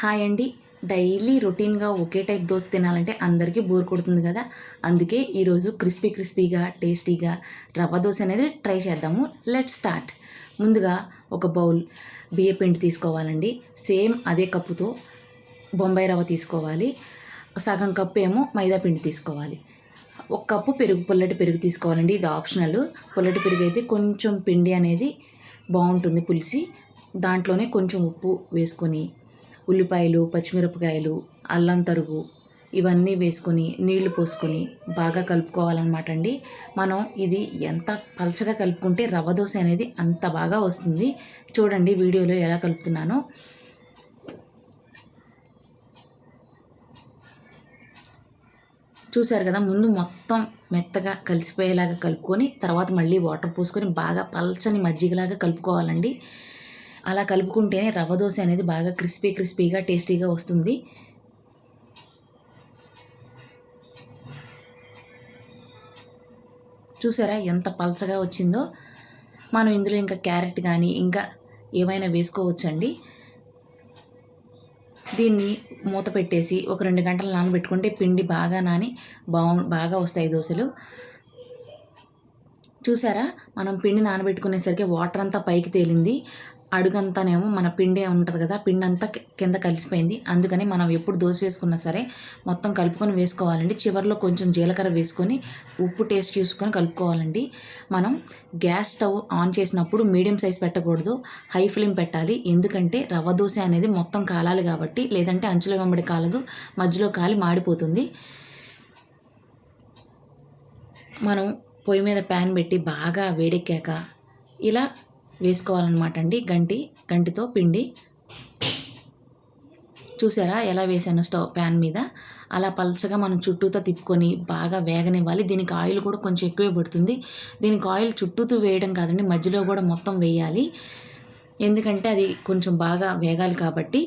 Hi అండి. Daily రొటీన్గా ఒకే type dosa తినాలంటే అందరికీ బోర్ కొడుతుంది కదా. అందుకే ఈరోజు క్రిస్పీ క్రిస్పీగా టేస్టీగా రవ్వ దోశ అనేది ట్రై చేద్దాము. Let start. ముందుగా ఒక బౌల్ బియ్య పిండి తీసుకోవాలండి. సేమ్ అదే కప్పుతో బొంబాయి రవ్వ తీసుకోవాలి. సగం కప్పు ఏమో మైదా పిండి తీసుకోవాలి. ఒక కప్పు పెరుగు పుల్లటి పెరుగు తీసుకోవాలండి. ఇది ఆప్షనల్. పుల్లటి పెరుగు అయితే కొంచెం పిండి అనేది బాగుంటుంది పులిసి. దాంట్లోనే కొంచెం ఉప్పు వేసుకొని ఉల్లిపాయలు పచ్చిమిరపకాయలు అల్లం తరుగు ఇవన్నీ వేసుకొని నీళ్ళు పోసుకొని బాగా కలుపుకోవాలన్నమాట అండి మనం ఇది ఎంత పలచగా కలుపుకుంటే రవ్వ దోశ అనేది అంత బాగా వస్తుంది. చూడండి వీడియోలో ఎలా కలుపుతున్నానో. చూశారు కదా ముందు మొత్తం మెత్తగా కలిసిపోయేలాగా కలుపుకొని తర్వాత మళ్ళీ వాటర్ పోసుకొని బాగా పల్చని మజ్జిగలాగా కలుపుకోవాలండి. అలా కలుపుకుంటేనే రవ్వ దోశ అనేది బాగా క్రిస్పీ క్రిస్పీగా టేస్టీగా వస్తుంది. చూసారా ఎంత పల్చగా వచ్చిందో? మనం ఇందులో ఇంకా క్యారెట్ కానీ ఇంకా ఏమైనా వేసుకోవచ్చండి. దీన్ని మూత పెట్టేసి ఒక రెండు గంటలు నానబెట్టుకుంటే పిండి బాగా నాని బాగు బాగా వస్తాయి దోశలు. చూసారా? మనం పిండి నానబెట్టుకునేసరికి వాటర్ అంతా పైకి తేలింది. అడుగంతానేమో మన పిండి ఉంటుంది కదా పిండి అంతా కింద కలిసిపోయింది. అందుకని మనం ఎప్పుడు దోశ వేసుకున్నా సరే మొత్తం కలుపుకొని వేసుకోవాలండి. చివరిలో కొంచెం జీలకర్ర వేసుకొని ఉప్పు టేస్ట్ చూసుకొని కలుపుకోవాలండి. మనం గ్యాస్ స్టవ్ ఆన్ చేసినప్పుడు మీడియం సైజ్ పెట్టకూడదు హై ఫ్లేమ్ పెట్టాలి. ఎందుకంటే రవ్వ దోశ అనేది మొత్తం కాలాలి కాబట్టి లేదంటే అంచుల వెంబడి కాలదు మధ్యలో కాలి మాడిపోతుంది. మనం పొయ్యి మీద ప్యాన్ పెట్టి బాగా వేడెక్కాక ఇలా వేసుకోవాలన్నమాట అండి గంటి గంటితో పిండి. చూసారా ఎలా వేసాను స్టవ్ ప్యాన్ మీద. అలా పలచగా మనం చుట్టూతో తిప్పుకొని బాగా వేగనివ్వాలి. దీనికి ఆయిల్ కూడా కొంచెం ఎక్కువే పడుతుంది. దీనికి ఆయిల్ చుట్టూతో వేయడం కాదండి మధ్యలో కూడా మొత్తం వేయాలి. ఎందుకంటే అది కొంచెం బాగా వేగాలి కాబట్టి.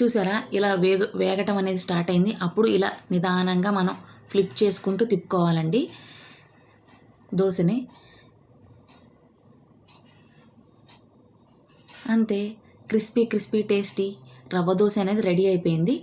చూసారా? ఇలా వేగ వేగటం అనేది స్టార్ట్ అయింది. అప్పుడు ఇలా నిదానంగా మనం ఫ్లిప్ చేసుకుంటూ తిప్పుకోవాలండి. దోశని. అంతే. Crispy crispy tasty rava dosa అనేది రెడీ అయిపోయింది.